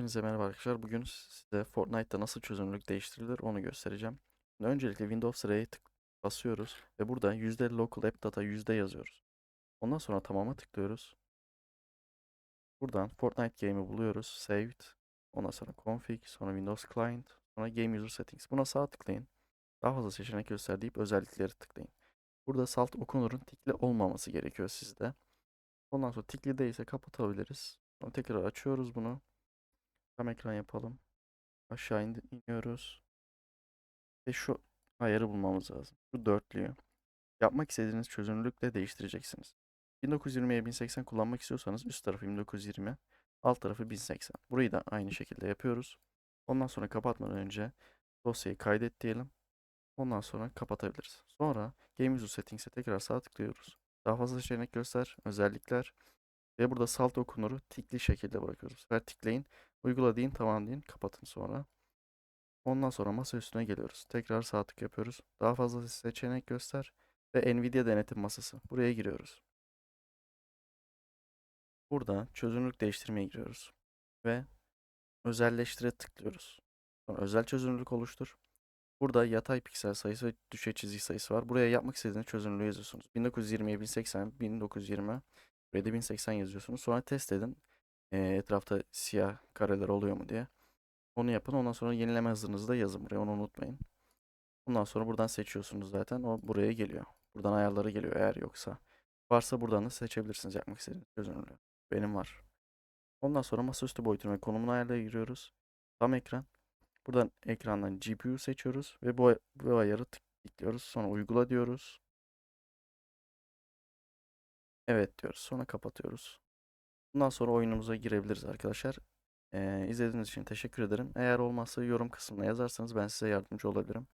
Hepinize merhaba arkadaşlar. Bugün size Fortnite'da nasıl çözünürlük değiştirilir onu göstereceğim. Öncelikle Windows R'ye tık basıyoruz ve burada %50 Local App Data yüzde yazıyoruz. Ondan sonra tamama tıklıyoruz. Buradan Fortnite Game'i buluyoruz. Saved. Ondan sonra Config, sonra Windows Client, sonra Game User Settings. Buna sağ tıklayın. Daha fazla seçenek göster deyip özellikleri tıklayın. Burada Salt Okunur'un tikli olmaması gerekiyor sizde. Ondan sonra tikli değilse kapatabiliriz. Sonra tekrar açıyoruz bunu. Tam ekran yapalım. Aşağı in- iniyoruz. Ve şu ayarı bulmamız lazım. Şu dörtlüyü. Yapmak istediğiniz çözünürlükle değiştireceksiniz. 1920'ye 1080 kullanmak istiyorsanız üst tarafı 1920, alt tarafı 1080. Burayı da aynı şekilde yapıyoruz. Ondan sonra kapatmadan önce dosyayı kaydet diyelim. Ondan sonra kapatabiliriz. Sonra Game User Settings'e tekrar sağ tıklıyoruz. Daha fazla seçenek göster, özellikler ve burada salt okunuru tikli şekilde bırakıyoruz. Bu sefer tikleyin. Uygula deyin, tamam kapatın sonra. Ondan sonra masa üstüne geliyoruz. Tekrar sağ tık yapıyoruz. Daha fazla seçenek göster ve Nvidia denetim masası. Buraya giriyoruz. Burada çözünürlük değiştirmeye giriyoruz ve özelleştire tıklıyoruz. Sonra özel çözünürlük oluştur. Burada yatay piksel sayısı ve düşey çizgi sayısı var. Buraya yapmak istediğiniz çözünürlüğü yazıyorsunuz. 1920'ye 1080, 1920, buraya da 1080 yazıyorsunuz. Sonra test edin. Ee, etrafta siyah kareler oluyor mu diye. Onu yapın. Ondan sonra yenileme hızınızı da yazın buraya. Onu unutmayın. Ondan sonra buradan seçiyorsunuz zaten. O buraya geliyor. Buradan ayarları geliyor eğer yoksa. Varsa buradan da seçebilirsiniz yapmak istediğiniz çözünürlüğü. Benim var. Ondan sonra masaüstü boyutunu ve konumunu ayarlara giriyoruz. Tam ekran. Buradan ekrandan GPU seçiyoruz ve bu, bu ayarı tıklıyoruz. Sonra uygula diyoruz. Evet diyoruz. Sonra kapatıyoruz. Bundan sonra oyunumuza girebiliriz arkadaşlar. Ee, izlediğiniz için teşekkür ederim. Eğer olmazsa yorum kısmına yazarsanız ben size yardımcı olabilirim.